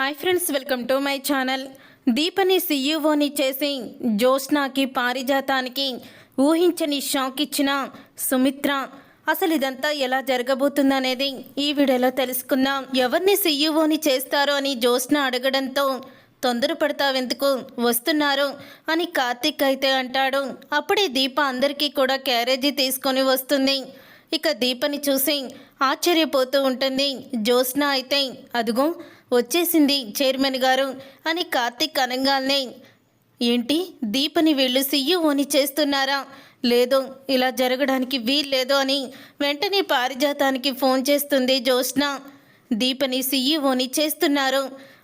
Hi friends welcome to my channel దీపని సీఈఓని చేసి జ్యోత్స్నాకి పారిజాతానికి ఊహించని షాక్ ఇచ్చిన సుమిత్ర. అసలు ఇదంతా ఎలా జరగబోతుందనేది ఈ వీడియోలో తెలుసుకుందాం. ఎవరిని సీఈఓని చేస్తారో అని జ్యోత్స్న అడగడంతో తొందరపడతావెందుకు వస్తున్నారు అని కార్తిక్ అయితే అంటాడు. అప్పుడే దీప అందరికీ కూడా క్యారేజీ తీసుకొని వస్తుంది. ఇక దీపని చూసి ఆశ్చర్యపోతూ ఉంటుంది. జ్యోత్స్న అయితే అదిగో వచ్చేసింది చైర్మన్ గారు అని కార్తిక్ అనగానే ఏంటి? దీపని వీళ్ళు సీఈఓని చేస్తున్నారా? లేదు ఇలా జరగడానికి వీల్లేదు అని వెంటనే పారిజాతానికి ఫోన్ చేస్తుంది జ్యోత్స్న. దీపని సీఈఓని చేస్తున్నారు.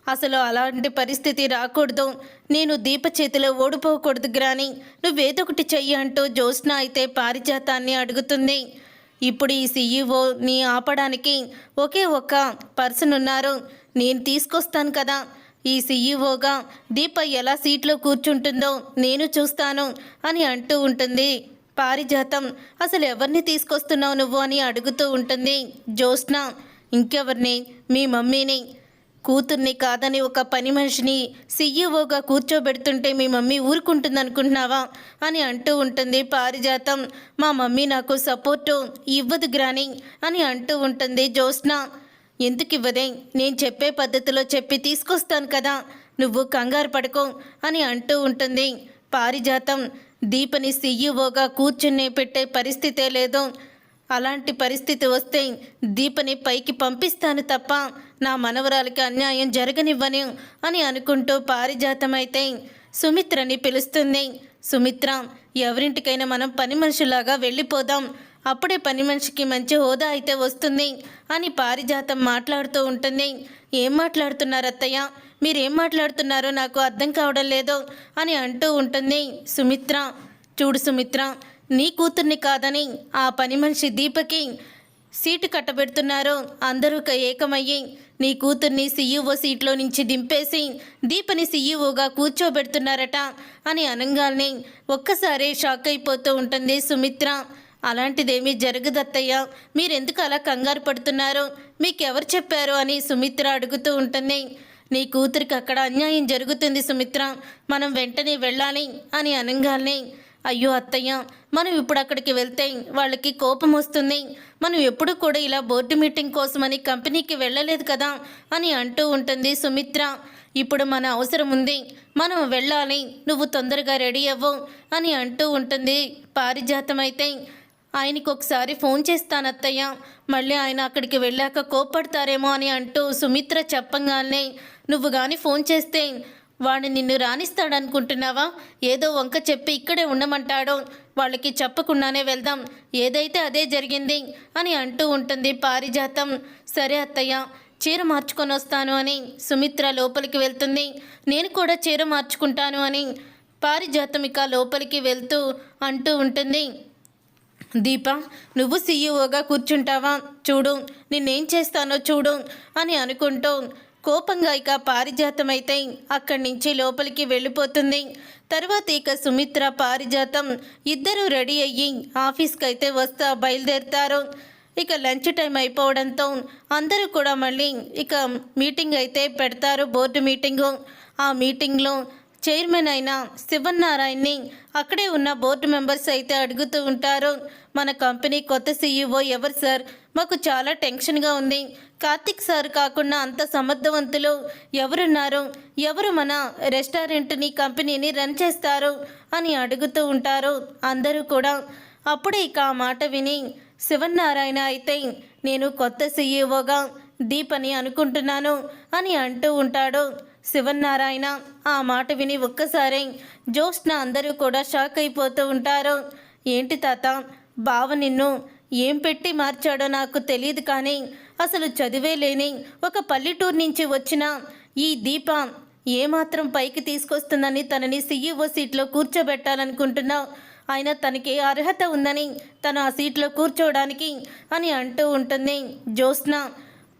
అసలు అలాంటి పరిస్థితి రాకూడదు. నేను దీప చేతిలో ఓడిపోకూడదు గ్రాని. నువ్వేదొకటి చెయ్యి అంటూ జ్యోత్స్న అయితే పారిజాతాన్ని అడుగుతుంది. ఇప్పుడు ఈ సీఈఓని ఆపడానికి ఒకే ఒక్క పర్సన్ ఉన్నారు. నేను తీసుకొస్తాను కదా. ఈ సీఈఓగా దీప ఎలా సీట్లో కూర్చుంటుందో నేను చూస్తాను అని అంటూ ఉంటుంది. పారిజాతం అసలు ఎవరిని తీసుకొస్తున్నావు నువ్వు? అని అడుగుతూ ఉంటుంది జ్యోత్స్న. ఇంకెవరిని? మీ మమ్మీని? కూతుర్ని కాదని ఒక పని మనిషిని సీఈఓగా కూర్చోబెడుతుంటే మీ మమ్మీ ఊరుకుంటుంది అనుకుంటున్నావా అని అంటూ ఉంటుంది పారిజాతం. మా మమ్మీ నాకు సపోర్టు ఇవ్వదు గ్రాని అని అంటూ ఉంటుంది జ్యోత్స్న. ఎందుకు ఇవ్వదే? నేను చెప్పే పద్ధతిలో చెప్పి తీసుకొస్తాను కదా. నువ్వు కంగారు పడుకో అని అంటూ ఉంటుంది పారిజాతం. దీపని సీఈఓగా కూర్చునే పెట్టే పరిస్థితే లేదు. అలాంటి పరిస్థితి వస్తే దీపని పైకి పంపిస్తాను తప్ప నా మనవరాలకి అన్యాయం జరగనివ్వను అని అనుకుంటూ పారిజాతమైతే సుమిత్రని పిలుస్తుంది. సుమిత్ర ఎవరింటికైనా మనం పని మనిషిలాగా వెళ్ళిపోదాం. అప్పుడే పని మనిషికి మంచి హోదా అయితే వస్తుంది అని పారిజాతం మాట్లాడుతూ ఉంటుంది. ఏం మాట్లాడుతున్నారు అత్తయ్య? మీరేం మాట్లాడుతున్నారో నాకు అర్థం కావడం లేదు అని అంటూ ఉంటుంది సుమిత్ర. చూడు సుమిత్ర నీ కూతుర్ని కాదని ఆ పని మనిషి దీపకి సీటు కట్టబెడుతున్నారు. అందరూ ఏకమయ్యి నీ కూతుర్ని సీఈఓ సీట్లో నుంచి దింపేసి దీపని సీఈఓగా కూర్చోబెడుతున్నారట అని అనగానే ఒక్కసారే షాక్ అయిపోతూ ఉంటుంది సుమిత్ర. అలాంటిదేమీ జరగదత్తయ్య మీరెందుకు అలా కంగారు పడుతున్నారు? మీకెవరు చెప్పారు? అని సుమిత్ర అడుగుతూ ఉంటుంది. నీ కూతురికి అక్కడ అన్యాయం జరుగుతుంది సుమిత్ర. మనం వెంటనే వెళ్ళాలి అని అనగానే అయ్యో అత్తయ్య మనం ఇప్పుడు అక్కడికి వెళ్తే వాళ్ళకి కోపం వస్తుంది. మనం ఎప్పుడు కూడా ఇలా బోర్డు మీటింగ్ కోసమని కంపెనీకి వెళ్ళలేదు కదా అని అంటూ ఉంటుంది సుమిత్ర. ఇప్పుడు మన అవసరం ఉంది. మనం వెళ్ళాలి. నువ్వు తొందరగా రెడీ అవ్వు అని అంటూ ఉంటుంది పారిజాతం అయితే ఆయనకి ఒకసారి ఫోన్ చేస్తాను అత్తయ్య. మళ్ళీ ఆయన అక్కడికి వెళ్ళాక కోప్పడతారేమో అని అంటూ సుమిత్ర చెప్పంగానే నువ్వు కానీ ఫోన్ చేస్తే వాడిని నిన్ను రాణిస్తాడనుకుంటున్నావా? ఏదో వంక చెప్పి ఇక్కడే ఉండమంటాడో? వాళ్ళకి చెప్పకుండానే వెళ్దాం. ఏదైతే అదే జరిగింది అని అంటూ ఉంటుంది పారిజాతం. సరే అత్తయ్య చీర మార్చుకొని వస్తాను అని సుమిత్ర లోపలికి వెళ్తుంది. నేను కూడా చీర మార్చుకుంటాను అని పారిజాతం ఇక లోపలికి వెళ్తూ అంటూ ఉంటుంది. దీప నువ్వు సీఈఓగా కూర్చుంటావా? చూడు నిన్నేం చేస్తానో చూడు అని అనుకుంటూ కోపంగా ఇక పారిజాతమైతే అక్కడి నుంచి లోపలికి వెళ్ళిపోతుంది. తర్వాత ఇక సుమిత్ర పారిజాతం ఇద్దరూ రెడీ అయ్యి ఆఫీస్కి అయితే వస్తా బయలుదేరుతారు. ఇక లంచ్ టైం అయిపోవడంతో అందరూ కూడా మళ్ళీ ఇక మీటింగ్ అయితే పెడతారు బోర్డు మీటింగు. ఆ మీటింగ్లో చైర్మన్ అయిన శివనారాయణని అక్కడే ఉన్న బోర్డు మెంబర్స్ అయితే అడుగుతూ ఉంటారు. మన కంపెనీ కొత్త సీఈఓ ఎవరు సార్? మాకు చాలా టెన్షన్గా ఉంది. కార్తిక్ సార్ కాకుండా అంత సమర్థవంతులు ఎవరున్నారు? ఎవరు మన రెస్టారెంట్ని కంపెనీని రన్ చేస్తారు? అని అడుగుతూ ఉంటారు అందరూ కూడా. అప్పుడే ఇక ఆ మాట విని శివనారాయణ అయితే నేను కొత్త సీఈఓగా దీపని అనుకుంటున్నాను అని అంటూ ఉంటాడు శివనారాయణ ఆ మాట విని ఒక్కసారి జోష్న అందరూ కూడా షాక్ అయిపోతూ ఉంటారు. ఏంటి తాత? బావ నిన్ను ఏం పెట్టి మార్చాడో నాకు తెలియదు కానీ అసలు చదివే లేని ఒక పల్లెటూరు నుంచి వచ్చిన ఈ దీప ఏమాత్రం పైకి తీసుకొస్తుందని తనని సీఈఓ సీట్లో కూర్చోబెట్టాలనుకుంటున్నావు. ఆయన తనకి అర్హత ఉందని తను ఆ సీట్లో కూర్చోవడానికి అని అంటూ ఉంటుంది. జ్యోత్స్న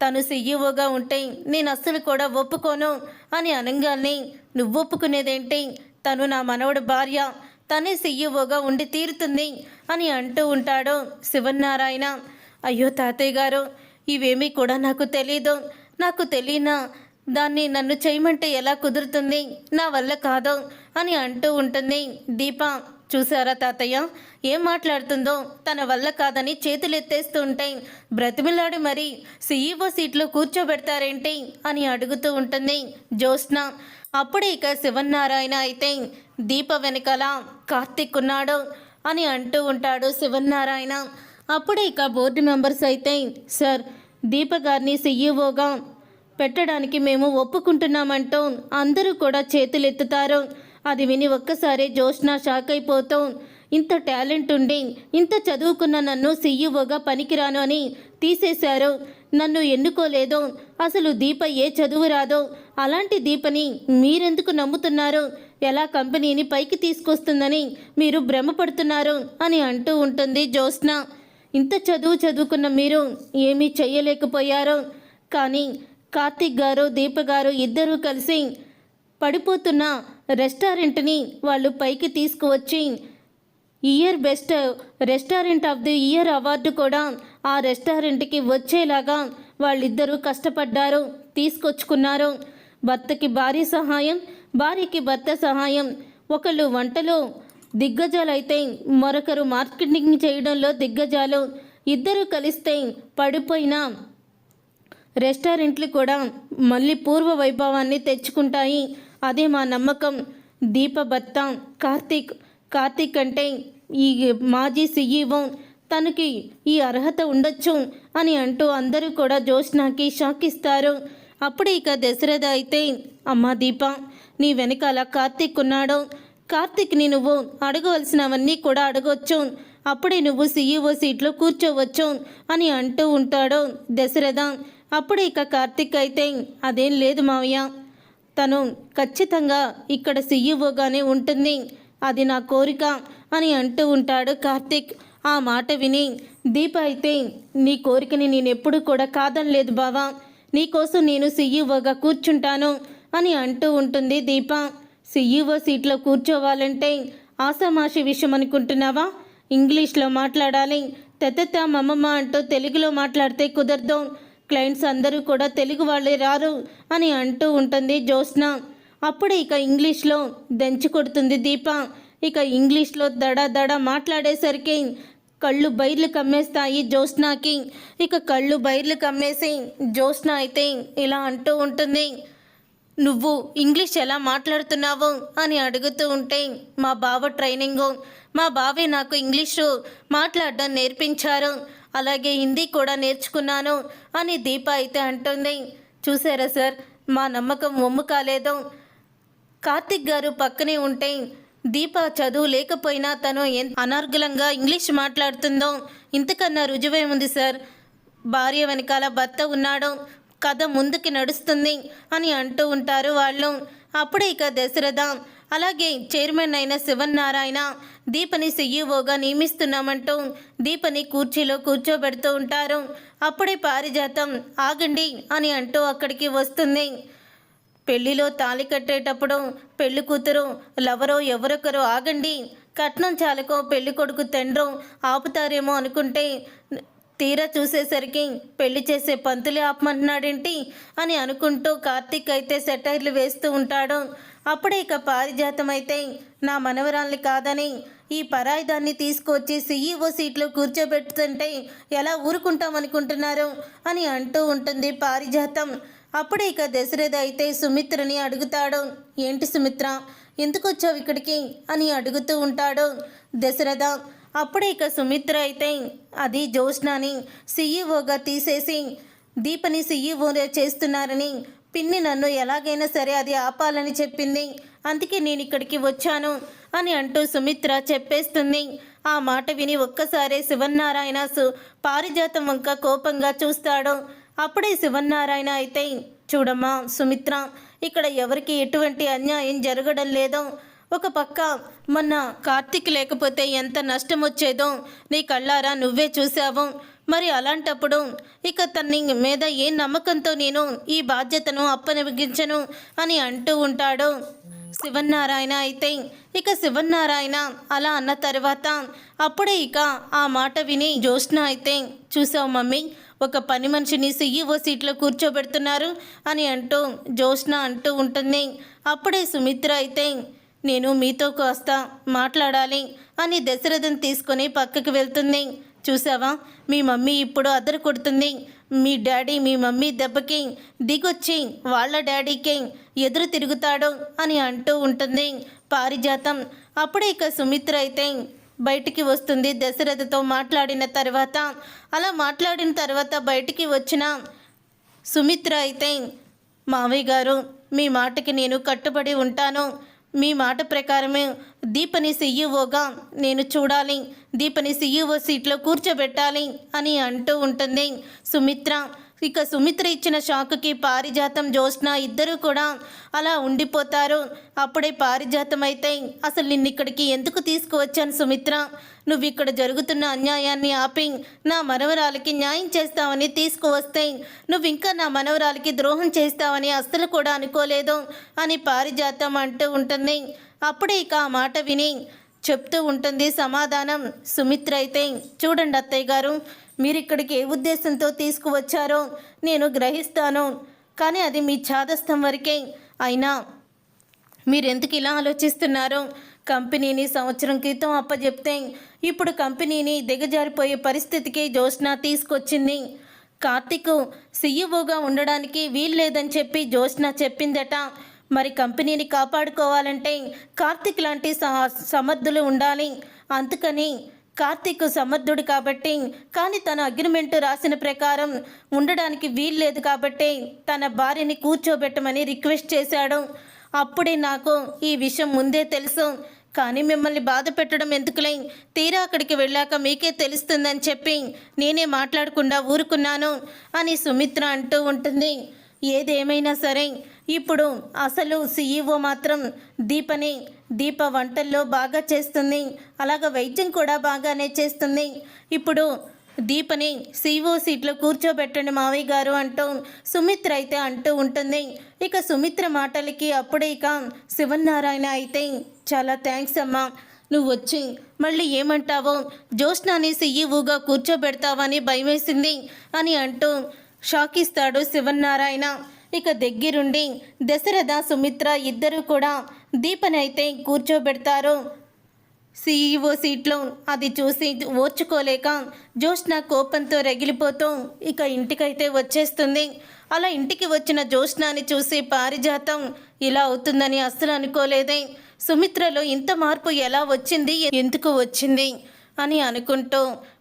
తను సీఈఓగా ఉంటే నేను అస్సలు కూడా ఒప్పుకోను అని అనగానే నువ్వు ఒప్పుకునేదేంటి తను నా మనవడు భార్య. తనే సీఈఓగా ఉండి తీరుతుంది అని అంటూ ఉంటాడు శివనారాయణ అయ్యో తాతయ్య గారు ఇవేమీ కూడా నాకు తెలీదు. నాకు తెలియనా? దాన్ని నన్ను చేయమంటే ఎలా కుదురుతుంది? నా వల్ల కాదు అని అంటూ ఉంటుంది దీప. చూసారా తాతయ్య? ఏం మాట్లాడుతుందో? తన వల్ల కాదని చేతులు ఎత్తేస్తూ ఉంటాయి బ్రతిమిలాడి మరి. సీఈఓ సీట్లో కూర్చోబెడతారేంటి? అని అడుగుతూ ఉంటుంది జ్యోత్స్న. అప్పుడే ఇక శివన్నారాయణ అయితే దీప వెనకాల కార్తీక్ ఉన్నాడు అని అంటూ ఉంటాడు శివన్నారాయణ. అప్పుడే ఇక బోర్డు మెంబర్స్ అయితే సార్ దీప గారిని సీఈఓగా పెట్టడానికి మేము ఒప్పుకుంటున్నామంటూ అందరూ కూడా చేతులెత్తుతారు. అది విని ఒక్కసారి జోష్న షాక్ అయిపోతాం ఇంత టాలెంట్ ఉండి ఇంత చదువుకున్న నన్ను సీఈఓగా పనికిరాను అని తీసేశారు. నన్ను ఎన్నుకోలేదు. అసలు దీప ఏ చదువు రాదో? అలాంటి దీపని మీరెందుకు నమ్ముతున్నారు? ఎలా కంపెనీని పైకి తీసుకొస్తుందని మీరు భ్రమపడుతున్నారు అని అంటూ ఉంటుంది జ్యోత్స్న. ఇంత చదువు చదువుకున్న మీరు ఏమీ చెయ్యలేకపోయారు. కానీ కార్తిక్ గారు దీప గారు ఇద్దరూ కలిసి పడిపోతున్న రెస్టారెంట్ని వాళ్ళు పైకి తీసుకువచ్చి year best restaurant of the year award కూడా ఆ రెస్టారెంట్కి వచ్చేలాగా వాళ్ళిద్దరూ కష్టపడ్డారు తీసుకొచ్చుకున్నారు. భర్తకి భార్య సహాయం భార్యకి భర్త సహాయం. ఒకళ్ళు వంటలో దిగ్గజాలైతే మరొకరు మార్కెటింగ్ చేయడంలో దిగ్గజాలు. ఇద్దరు కలిస్తే పడిపోయిన రెస్టారెంట్లు కూడా మళ్ళీ పూర్వ వైభవాన్ని తెచ్చుకుంటాయి. అదే మా నమ్మకం. దీప భర్త కార్తీక్ కార్తీక్ అంటే ఈ మాజీ సీఈఓ తనకి ఈ అర్హత ఉండొచ్చు అని అంటూ అందరూ కూడా జోష్నాకి షాక్ ఇస్తారు అప్పుడు ఇక దశరథ అయితే అమ్మా దీప నీ వెనకాల కార్తీక్ ఉన్నాడు. కార్తీక్ని నువ్వు అడగవలసినవన్నీ కూడా అడగవచ్చు అప్పుడే నువ్వు సీఈఓ సీట్లో కూర్చోవచ్చు అని అంటూ ఉంటాడు దశరథ. అప్పుడు ఇక కార్తీక్ అయితే అదేం లేదు మావయ్య. తను ఖచ్చితంగా ఇక్కడ సీఈఓగానే ఉంటుంది. అది నా కోరిక అని అంటూ ఉంటాడు కార్తీక్. ఆ మాట విని దీప అయితే నీ కోరికని నేను ఎప్పుడూ కూడా కాదనలేదు బావా. నీకోసం నేను సీఈఓగా కూర్చుంటాను అని అంటూ ఉంటుంది దీప. సీఈఓ సీట్లో కూర్చోవాలంటే ఆసామాషి విషయం అనుకుంటున్నావా? ఇంగ్లీష్లో మాట్లాడాలి. తెతెత్త మమ్మమ్మ అంటూ తెలుగులో మాట్లాడితే కుదరదు. క్లయింట్స్ అందరూ కూడా తెలుగు వాళ్ళే రారు అని అంటూ ఉంటుంది జ్యోత్స్న. అప్పుడు ఇక ఇంగ్లీష్లో దంచి కొడుతుంది దీప. ఇక ఇంగ్లీష్లో దడ దడ మాట్లాడేసరికి కళ్ళు బైర్లు కమ్మేస్తాయి జ్యోత్స్నాకి. ఇక కళ్ళు బైర్లు కమ్మేసి జ్యోత్స్న అయితే ఇలా అంటూ ఉంటుంది. నువ్వు ఇంగ్లీష్ ఎలా మాట్లాడుతున్నావు? అని అడుగుతూ ఉంటే మా బావ ట్రైనింగు. మా బావే నాకు ఇంగ్లీషు మాట్లాడడం నేర్పించారు. అలాగే హిందీ కూడా నేర్చుకున్నాను అని దీప అయితే అంటుంది. చూసారా సార్ మా నమ్మకం ఒమ్ము కాలేదు. కార్తిక్ గారు పక్కనే ఉంటే దీప చదువు లేకపోయినా తను ఎంత అనార్గులంగా ఇంగ్లీష్ మాట్లాడుతుందో ఇంతకన్నా రుజువే ఉంది సార్. భార్య వెనకాల భర్త ఉన్నాడు. కథ ముందుకి నడుస్తుంది అని అంటూ ఉంటారు వాళ్ళు. అప్పుడే ఇక దశరథ అలాగే చైర్మన్ అయిన శివన్నారాయణ దీపని సీఈఓగా నియమిస్తున్నామంటూ దీపని కూర్చీలో కూర్చోబెడుతూ ఉంటారు. అప్పుడే పారిజాతం ఆగండి అని అంటూ అక్కడికి వస్తుంది. పెళ్ళిలో తాళి కట్టేటప్పుడు పెళ్ళి కూతురు లవరో ఎవరొకరు ఆగండి. కట్నం చాలకో పెళ్ళి కొడుకు తండ్రో ఆపుతారేమో అనుకుంటే తీరా చూసేసరికి పెళ్ళి చేసే పంతులే ఆపమంటున్నాడేంటి అని అనుకుంటూ కార్తీక్ అయితే సెటైర్లు వేస్తూ ఉంటాడు. అప్పుడే ఇక పారిజాతం అయితే నా మనవరాల్ని కాదని ఈ పరాయిదాన్ని తీసుకొచ్చి సీఈఓ సీట్లో కూర్చోబెట్టుతుంటే ఎలా ఊరుకుంటామనుకుంటున్నారు అని అంటూ ఉంటుంది పారిజాతం. అప్పుడే ఇక దశరథ అయితే సుమిత్రని అడుగుతాడు. ఏంటి సుమిత్ర? ఎందుకు వచ్చావు ఇక్కడికి? అని అడుగుతూ ఉంటాడు దశరథ. అప్పుడే ఇక సుమిత్ర అయితే అది జ్యోష్నాని సీఈఓగా తీసేసి దీపని సీఈఓ చేస్తున్నారని. పిన్ని నన్ను ఎలాగైనా సరే అది ఆపాలని చెప్పింది. అందుకే నేను ఇక్కడికి వచ్చాను అని అంటూ సుమిత్ర చెప్పేస్తుంది. ఆ మాట విని ఒక్కసారే శివన్నారాయణ సు పారిజాతం వంక కోపంగా చూస్తాడు. అప్పుడే శివన్నారాయణ అయితే చూడమ్మా సుమిత్ర ఇక్కడ ఎవరికి ఎటువంటి అన్యాయం జరగడం లేదో ఒక పక్క మొన్న కార్తీక్ లేకపోతే ఎంత నష్టం వచ్చేదో నీ కళ్ళారా నువ్వే చూసావు మరి అలాంటప్పుడు ఇక తన్ని మీద ఏ నమ్మకంతో నేను ఈ బాధ్యతను అప్పనిగించను అని అంటూ ఉంటాడు శివన్నారాయణ అయితే. ఇక శివన్నారాయణ అలా అన్న తర్వాత అప్పుడే ఇక ఆ మాట విని జ్యోష్ణ అయితే చూసావు మమ్మీ ఒక పని మనిషిని సీఈఓ సీట్లో కూర్చోబెడుతున్నారు అని అంటూ జోష్న అంటూ ఉంటుంది. అప్పుడే సుమిత్ర అయితే నేను మీతో కాస్త మాట్లాడాలి అని దశరథం తీసుకొని పక్కకు వెళ్తుంది. చూసావా మీ మమ్మీ ఇప్పుడు అద్దరు కొడుతుంది. మీ డాడీ మీ మమ్మీ దెబ్బకి దిగొచ్చి వాళ్ళ డాడీకి ఎదురు తిరుగుతాడు అని అంటూ ఉంటుంది. పారిజాతం. అప్పుడే ఇక సుమిత్ర అయితే బయటికి వస్తుంది. దశరథతో మాట్లాడిన తర్వాత అలా మాట్లాడిన తర్వాత బయటికి వచ్చిన సుమిత్ర అయితే మావయ్య గారు మీ మాటకి నేను కట్టుబడి ఉంటాను. మీ మాట ప్రకారమే దీపని సీఈఓగా నేను చూడాలి. దీపని సీఈఓ సీట్లో కూర్చోబెట్టాలి అని అంటూ ఉంటుంది సుమిత్ర. ఇక సుమిత్ర ఇచ్చిన షాక్కి పారిజాతం జ్యోత్స్న ఇద్దరూ కూడా అలా ఉండిపోతారు. అప్పుడే పారిజాతం అయితే అసలు నిన్ను ఇక్కడికి ఎందుకు తీసుకువచ్చాను సుమిత్ర? నువ్వు ఇక్కడ జరుగుతున్న అన్యాయాన్ని ఆపి నా మనవరాలకి న్యాయం చేస్తావని తీసుకువస్తే నువ్వు ఇంకా నా మనవరాలకి ద్రోహం చేస్తావని అస్సలు కూడా అనుకోలేదు అని పారిజాతం అంటూ ఉంటుంది. అప్పుడే ఇక ఆ మాట విని చెప్తూ ఉంటుంది సమాధానం. సుమిత్ర అయితే చూడండి అత్తయ్య గారు మీరు ఇక్కడికి ఏ ఉద్దేశంతో తీసుకువచ్చారో నేను గ్రహిస్తాను. కానీ అది మీ ఛాదస్థం వరకే. అయినా మీరెందుకు ఇలా ఆలోచిస్తున్నారు? కంపెనీని సంవత్సరం క్రితం అప్పచెప్తే ఇప్పుడు కంపెనీని దిగజారిపోయే పరిస్థితికి జోష్న తీసుకొచ్చింది. కార్తిక్ సీఈఓగా ఉండడానికి వీల్లేదని చెప్పి జోష్న చెప్పిందట. మరి కంపెనీని కాపాడుకోవాలంటే కార్తిక్ లాంటి స- సమర్థులు ఉండాలి. అందుకని కార్తీక్ సమర్థుడు కాబట్టి కానీ తన అగ్రిమెంట్ రాసిన ప్రకారం ఉండడానికి వీల్లేదు కాబట్టి తన భార్యని కూర్చోబెట్టమని రిక్వెస్ట్ చేశాడు. అప్పుడే నాకు ఈ విషయం ముందే తెలుసు. కానీ మిమ్మల్ని బాధ పెట్టడం ఎందుకులే? తీరా అక్కడికి వెళ్ళాక మీకే తెలుస్తుందని చెప్పి నేనే మాట్లాడకుండా ఊరుకున్నాను అని సుమిత్ర అంటూ ఉంటుంది. ఏదేమైనా సరే ఇప్పుడు అసలు సీఈఓ మాత్రం దీపని దీప వంటల్లో బాగా చేస్తుంది. అలాగ వైద్యం కూడా బాగానే చేస్తుంది. ఇప్పుడు దీపని సీఓ సీట్లో కూర్చోబెట్టండి మావయ్య గారు అంటూ సుమిత్ర అయితే అంటూ ఉంటుంది. ఇక సుమిత్ర మాటలకి అప్పుడే ఇక శివనారాయణ అయితే చాలా థ్యాంక్స్ అమ్మా. నువ్వు వచ్చి మళ్ళీ ఏమంటావో జ్యోత్స్నాని సీఈఓగా కూర్చోబెడతావని భయమేసింది అని అంటూ షాక్ ఇస్తాడు శివనారాయణ ఇక దగ్గరుండి దశరథ సుమిత్ర ఇద్దరు కూడా దీపనైతే అయితే కూర్చోబెడతారు. సీఈఓ సీట్లో అది చూసి ఓర్చుకోలేక జ్యోష్ణ కోపంతో రగిలిపోతూ ఇక ఇంటికైతే వచ్చేస్తుంది. అలా ఇంటికి వచ్చిన జ్యోష్ణాని చూసి పారిజాతం ఇలా అవుతుందని అస్సలు అనుకోలేదే. సుమిత్రలో ఇంత మార్పు ఎలా వచ్చింది? ఎందుకు వచ్చింది? అని అనుకుంటూ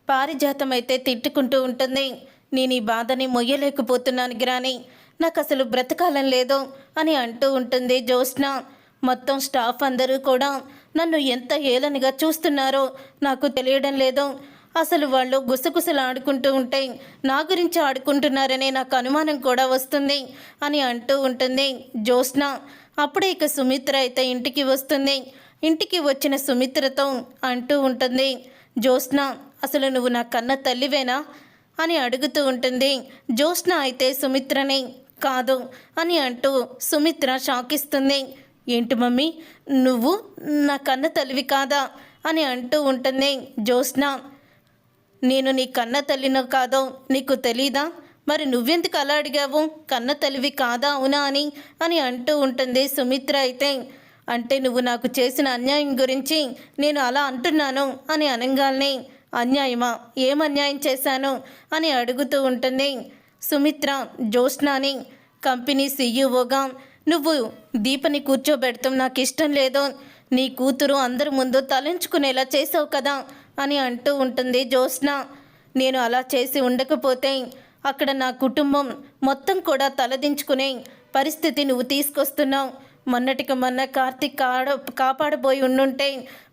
పారిజాతం అయితే తిట్టుకుంటూ ఉంటుంది. నేను ఈ బాధని మొయ్యలేకపోతున్నాను గ్రాని నాకు అసలు బ్రతకాలం లేదు అని అంటూ ఉంటుంది జ్యోత్స్న. మొత్తం స్టాఫ్ అందరూ కూడా నన్ను ఎంత ఏలనిగా చూస్తున్నారో నాకు తెలియడం లేదు. అసలు వాళ్ళు గుసగుసలు ఆడుకుంటూ ఉంటే నా గురించి ఆడుకుంటున్నారనే నాకు అనుమానం కూడా వస్తుంది అని అంటూ ఉంటుంది జ్యోత్స్న. అప్పుడే ఇక సుమిత్ర అయితే ఇంటికి వస్తుంది. ఇంటికి వచ్చిన సుమిత్రతో అంటూ ఉంటుంది జ్యోత్స్న అసలు నువ్వు నా కన్న తల్లివేనా? అని అడుగుతూ ఉంటుంది. జ్యోత్స్న అయితే సుమిత్రని కాదు అని అంటూ సుమిత్ర షాకిస్తుంది. ఏంటి మమ్మీ? నువ్వు నా కన్న తల్లివి కాదా? అని అంటూ ఉంటుంది జ్యోత్స్న. నేను నీ కన్న తల్లినో కాదో నీకు తెలీదా? మరి నువ్వెందుకు అలా అడిగావు? కన్న తల్లివి కాదా అవునా అని? అని అంటూ ఉంటుంది సుమిత్ర అయితే. అంటే నువ్వు నాకు చేసిన అన్యాయం గురించి నేను అలా అంటున్నాను అని అనగానే అన్యాయమా? ఏం అన్యాయం చేశాను? అని అడుగుతూ ఉంటుంది. సుమిత్ర జ్యోత్స్నాని కంపెనీ సీఈఓగా నువ్వు దీపని కూర్చోబెడతాం నాకు ఇష్టం లేదు. నీ కూతురు అందరి ముందు తలంచుకునేలా చేసావు కదా? అని అంటూ ఉంటుంది జ్యోత్స్న. నేను అలా చేసి ఉండకపోతే అక్కడ నా కుటుంబం మొత్తం కూడా తలదించుకునే పరిస్థితి నువ్వు తీసుకొస్తున్నావు. మొన్నటికి మొన్న కార్తీక్ కాడ కాపాడబోయి ఉండుంటే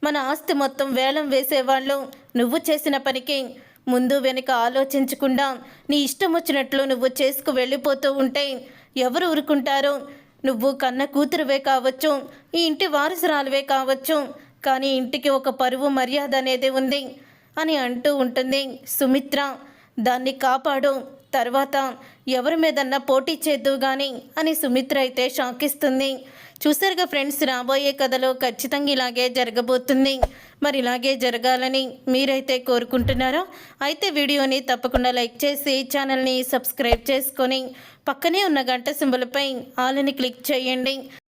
మన ఆస్తి మొత్తం వేలం వేసేవాళ్ళు. నువ్వు చేసిన పనికి ముందు వెనుక ఆలోచించకుండా నీ ఇష్టం వచ్చినట్లు నువ్వు చేసుకు వెళ్ళిపోతూ ఉంటే ఎవరు ఊరుకుంటారు? నువ్వు కన్న కూతురువే కావచ్చు ఈ ఇంటి వారసురాలువే కావచ్చు కానీ ఇంటికి ఒక పరువు మర్యాద అనేది ఉంది అని అంటూ ఉంటుంది సుమిత్ర. దాన్ని కాపాడు. తర్వాత ఎవరి మీదన్నా పోటీ చేద్దు కానీ అని సుమిత్ర అయితే షాకిస్తుంది. చూసారుగా ఫ్రెండ్స్ రాబోయే కథలో ఖచ్చితంగా ఇలాగే జరగబోతుంది. మరి ఇలాగే జరగాలని మీరైతే కోరుకుంటున్నారో? అయితే వీడియోని తప్పకుండా లైక్ చేసి ఛానల్ని సబ్స్క్రైబ్ చేసుకొని పక్కనే ఉన్న గంట సింబల్పై ఆల్ని క్లిక్ చేయండి.